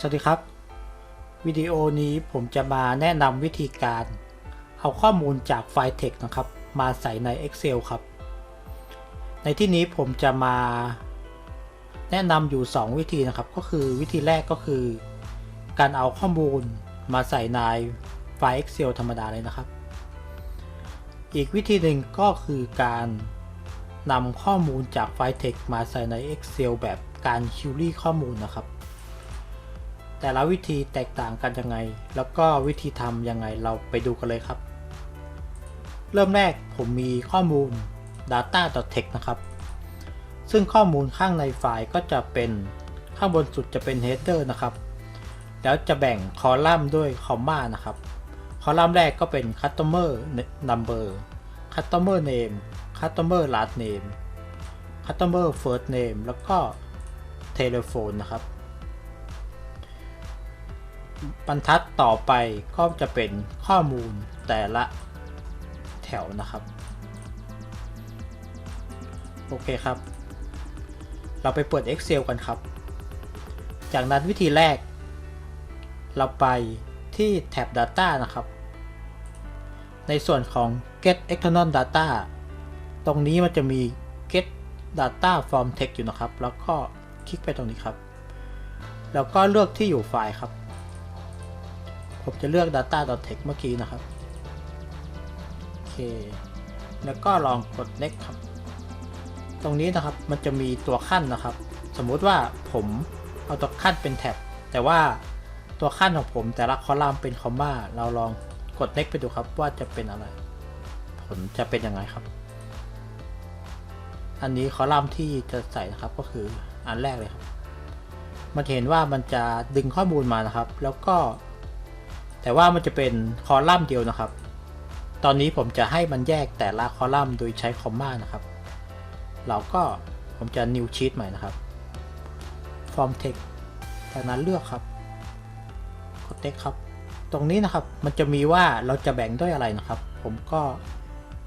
สวัสดีครับ วิดีโอนี้ผมจะมาแนะนำวิธีการ เอาข้อมูลจากไฟล์ text นะครับ มาใส่ใน Excel ครับ ในที่นี้ผมจะมา แนะนำอยู่ 2 วิธีนะครับ ก็คือวิธีแรกก็คือ การเอาข้อมูลมาใส่ในไฟล์ Excel ธรรมดาเลยนะครับ อีกวิธีหนึ่งก็คือการนำข้อมูลจากไฟล์ text มาใส่ใน Excel แบบการ query ข้อมูลนะครับ แต่ละวิธีแตกต่างกันยังไง แล้วก็วิธีทำยังไงเราไปดูกันเลยครับ เริ่มแรกผมมีข้อมูล data.text นะครับ ซึ่งข้อมูลข้างในไฟล์ก็จะเป็นข้างบนสุดจะเป็น header นะครับ แล้วจะแบ่งคอลัมน์ด้วยคอมมานะครับ คอลัมน์แรกก็เป็น customer number customer name customer last name customer first name แล้วก็ telephone นะครับ บรรทัดต่อไปก็จะเป็นข้อมูลแต่ละแถวนะครับ โอเคครับ เราไปเปิด Excel กันครับ จากนั้นวิธีแรก เราไปที่แท็บ Data นะครับ ในส่วนของ Get External Data ตรงนี้มันจะมี Get Data from Text อยู่นะครับ แล้วก็คลิกไปตรงนี้ครับ แล้วก็เลือกที่อยู่ไฟล์ครับ ผมจะเลือก data.text เมื่อกี้นะครับ โอเค แล้วก็ลองกด next ครับ ตรงนี้นะครับมันจะมีตัวขั้นนะครับ สมมุติว่าผมเอาตัวขั้นเป็นแท็บ แต่ว่าตัวขั้นของผมแต่ละคอลัมน์เป็นคอมมา เราลองกด next ไปดูครับว่าจะเป็นอะไร ผลจะเป็นยังไงครับ อันนี้คอลัมน์ที่จะใส่นะครับก็คืออันแรกเลยครับ มันเห็นว่ามันจะดึงข้อมูลมานะครับ แล้วก็ แต่ว่ามันจะเป็นคอลัมน์เดียวนะครับ ตอนนี้ผมจะให้มันแยกแต่ละคอลัมน์โดยใช้คอมมานะครับ เราก็ผมจะ new sheet ใหม่นะครับ form text จากนั้นเลือกครับกด text ครับ ตรงนี้นะครับมันจะมีว่าเราจะแบ่งด้วยอะไรนะครับ ผมก็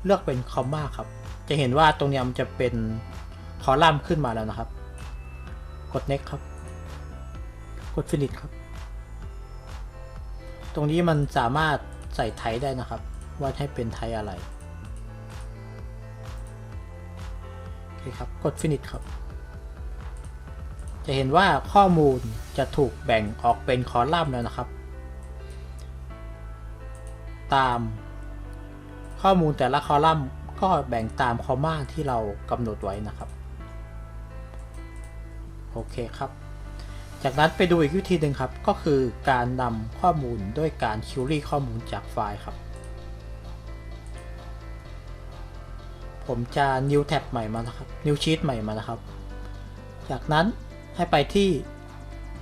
เลือกเป็นคอมมาครับ จะเห็นว่าตรงนี้มันจะเป็นคอลัมน์ขึ้นมาแล้วนะครับ กด next ครับ กด finish ครับ ตรงนี้มันสามารถใส่ไทยได้นะครับ ว่าให้เป็นไทยอะไรโอเคครับ กด finish ครับ จะเห็นว่าข้อมูลจะถูกแบ่งออกเป็นคอลัมน์แล้วนะครับ ตามข้อมูลแต่ละคอลัมน์ก็แบ่งตามคอมมาที่เรากำหนดไว้นะครับ โอเคครับ จากนั้นไปดูอีกวิธีหนึ่งครับ ก็คือการนำข้อมูลด้วยการ query ข้อมูลจากไฟล์ครับ ผมจะ new tab ใหม่มานะครับ new sheet ใหม่มานะครับ จากนั้นให้ไปที่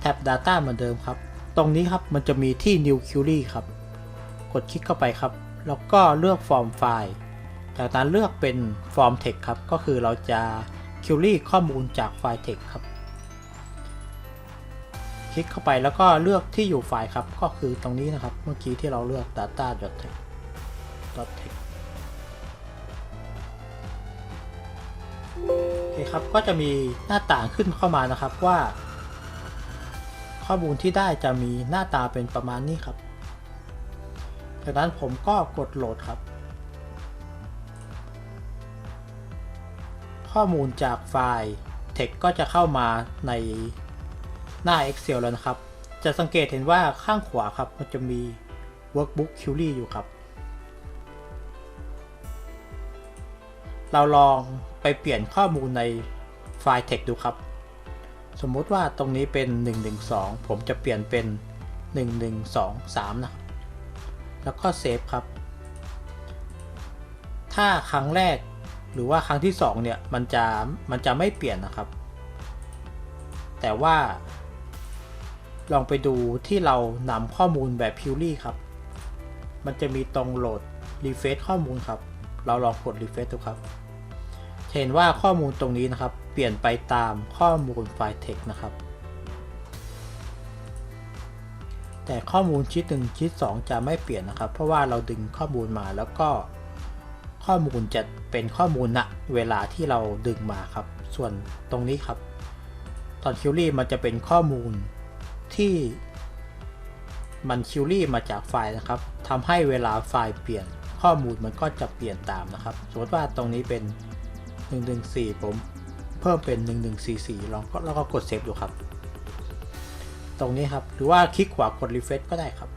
แท็บ data เหมือนเดิมครับ ตรงนี้ครับมันจะมีที่ new query ครับ กดคลิกเข้าไปครับ แล้วก็เลือก form file จากนั้นเลือกเป็น form text ครับ ก็คือเราจะ query ข้อมูลจากไฟล์ text ครับ คลิกเข้าไปแล้วก็เลือกที่อยู่ไฟล์ครับ ก็คือตรงนี้นะครับ เมื่อกี้ที่เราเลือก data.text text โอเคครับ ก็จะมีหน้าต่างขึ้นเข้ามานะครับว่า ข้อมูลที่ได้จะมีหน้าตาเป็นประมาณนี้ครับ จากนั้นผมก็กดโหลดครับ ข้อมูลจากไฟล์ text ก็จะเข้ามาใน หน้า Excel แล้วนะครับ จะสังเกตเห็นว่าข้างขวาครับมันจะมี Workbook Query อยู่ครับ เราลองไปเปลี่ยนข้อมูลในไฟล์ text ดูครับ สมมุติว่าตรงนี้เป็น 112 ผมจะเปลี่ยนเป็น 1123 นะครับแล้วก็เซฟครับ ถ้าครั้งแรกหรือว่าครั้งที่ 2 เนี่ย มันจะ มันจะไม่เปลี่ยนนะครับ แต่ว่า ลองไปดูที่เรานำข้อมูลแบบ Purely ครับ มันจะมีตรงโหลด Refresh ข้อมูลครับ เราลองกด Refresh ดูครับ เห็นว่าข้อมูลตรงนี้นะครับ เปลี่ยนไปตามข้อมูลไฟล์ text นะครับ แต่ข้อมูลชิ้น1ชิ้น2จะไม่เปลี่ยนนะครับ เพราะว่าเราดึงข้อมูลมาแล้วก็ ข้อมูลจะเป็นข้อมูลณเวลาที่เราดึงมาครับ ส่วนตรงนี้ครับ ตอนคิวรี่มันจะเป็นข้อมูล ที่มันคิวรี่มาจากไฟล์นะครับทำให้เวลาไฟล์เปลี่ยนข้อมูลมันก็จะเปลี่ยนตามนะครับ สมมติว่าตรงนี้เป็น 114 ผมเพิ่มเป็น 1144 ลองก็แล้วก็กดเซฟดูครับ ตรงนี้ครับ หรือว่าคลิกขวากด refresh ก็ได้ครับ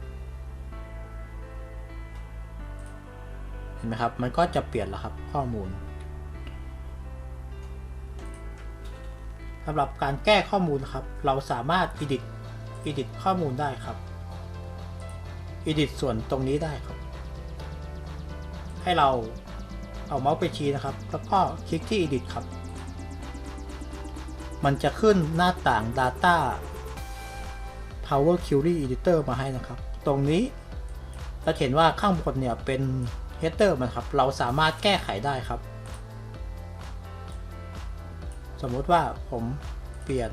เห็นไหมครับ มันก็จะเปลี่ยนแล้วครับข้อมูลสำหรับการแก้ข้อมูลครับ เราสามารถ edit edit ข้อมูลได้ครับ edit ส่วนตรงนี้ได้ครับ ให้เราเอาเมาส์ไปชี้นะครับ แล้วก็คลิกที่ edit ครับ มันจะขึ้นหน้าต่าง data power query editor มาให้นะครับ ตรงนี้เราเห็นว่าข้างบนเนี่ยเป็น header มันครับ เราสามารถแก้ไขได้ครับ สมมติว่าผมเปลี่ยน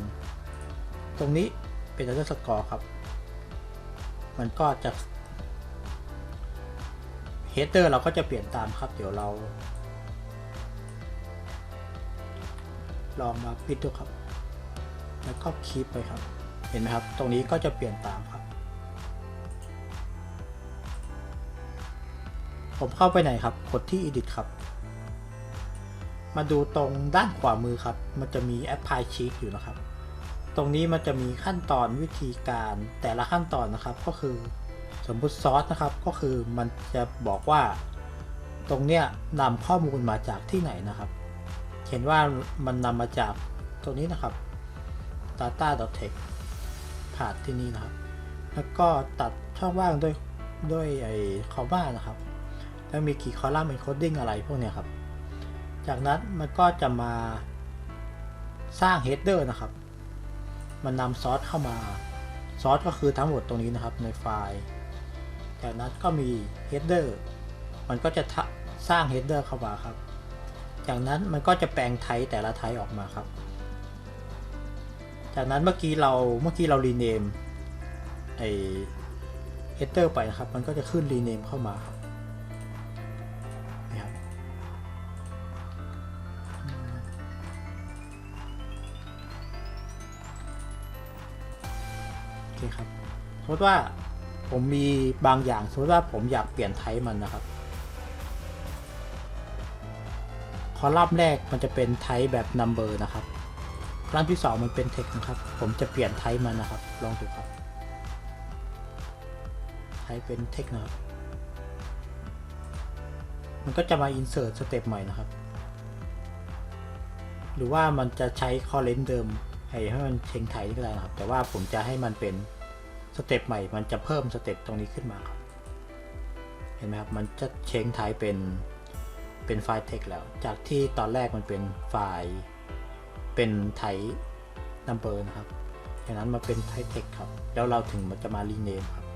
ตรงนี้ เป็น underscore ครับ มันก็จะ header เราก็จะเปลี่ยนตามครับ เดี๋ยวเรา ลองมาปิดดูครับ แล้วก็คลิปไปครับ เห็นไหมครับ ตรงนี้ก็จะเปลี่ยนตามครับ ผมเข้าไปไหนครับ กดที่ edit ครับ มาดูตรงด้านขวามือครับ มันจะมี apply sheet อยู่นะครับ ตรงนี้มันจะมีขั้นตอนวิธีการแต่ละขั้นตอนนะครับก็คือสมมุติซอสนะครับก็คือมันจะบอกว่า ตรงเนี้ยนำข้อมูลมาจากที่ไหนนะครับ เห็นว่ามันนำมาจากตรงนี้นะครับ data.text ผ่านที่นี่นะครับ แล้วก็ตัดช่องว่างด้วยด้วยไอ้คอม่านะครับ แล้วมีกี่คอลัมน์ encoding อะไรพวกเนี้ยครับ จากนั้นมันก็จะมาสร้าง header นะครับ มันนำซอสเข้ามา ซอสก็คือทั้งหมดตรงนี้นะครับในไฟล์ จากนั้นก็มี header มันก็จะสร้าง header เข้ามาครับ จากนั้นมันก็จะแปลงไทป์แต่ละไทป์ออกมาครับ จากนั้นเมื่อกี้เราเมื่อกี้เรา rename ไอ header ไปนะครับ มันก็จะขึ้น rename เข้ามาครับ เคครับ สมมติว่าผมมีบางอย่าง สมมติว่าผมอยากเปลี่ยนไทป์มันนะครับ คอลัมน์แรกมันจะเป็นไทป์แบบ number นะครับคอลัมน์ที่ 2 มันเป็น text นะครับ ผมจะเปลี่ยนไทป์มันนะครับ ลองดูครับ ไทป์เป็น text นะครับ มันก็จะมา insert สเต็ปใหม่นะครับ หรือว่ามันจะใช้ current เดิม ให้ให้มันเชงไทป์ก็ได้นะครับ แต่ว่าผมจะให้มันเป็นสเต็ปใหม่ มันจะเพิ่มสเต็ปตรงนี้ขึ้นมาครับ เห็นไหมครับ มันจะเชงไทป์เป็นเป็นไฟล์ text แล้ว จากที่ตอนแรกมันเป็นไฟล์เป็นไทป์ number นะครับจากนั้นมาเป็นไทป์ text ครับ แล้วเราถึงมันจะมา rename ครับ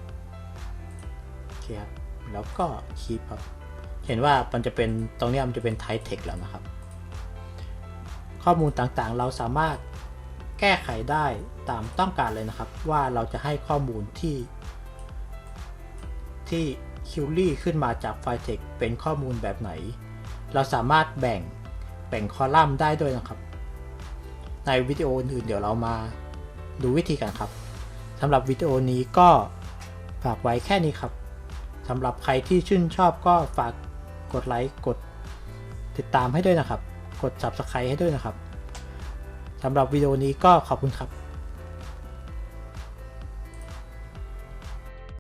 โอเคครับ แล้วก็ keep ครับ เห็นว่ามันจะเป็นตรงนี้มันจะเป็นไทป์ text แล้วนะครับ ข้อมูลต่างๆ เราสามารถ แก้ไขได้ตามต้องการเลยนะครับ ว่าเราจะให้ข้อมูลที่ ที่คิวรี่ขึ้นมาจากไฟล์ text เป็นข้อมูลแบบไหน เราสามารถแบ่งแบ่งคอลัมน์ได้ด้วยนะครับ ในวิดีโออื่นเดี๋ยวเรามาดูวิธีกันครับสำหรับวิดีโอนี้ก็ฝากไว้แค่นี้ครับสำหรับใครที่ชื่นชอบก็ฝากกดไลค์กดติดตามให้ด้วยนะครับ กด Subscribe ให้ด้วยนะครับ สำหรับวิดีโอนี้ก็ขอบคุณครับ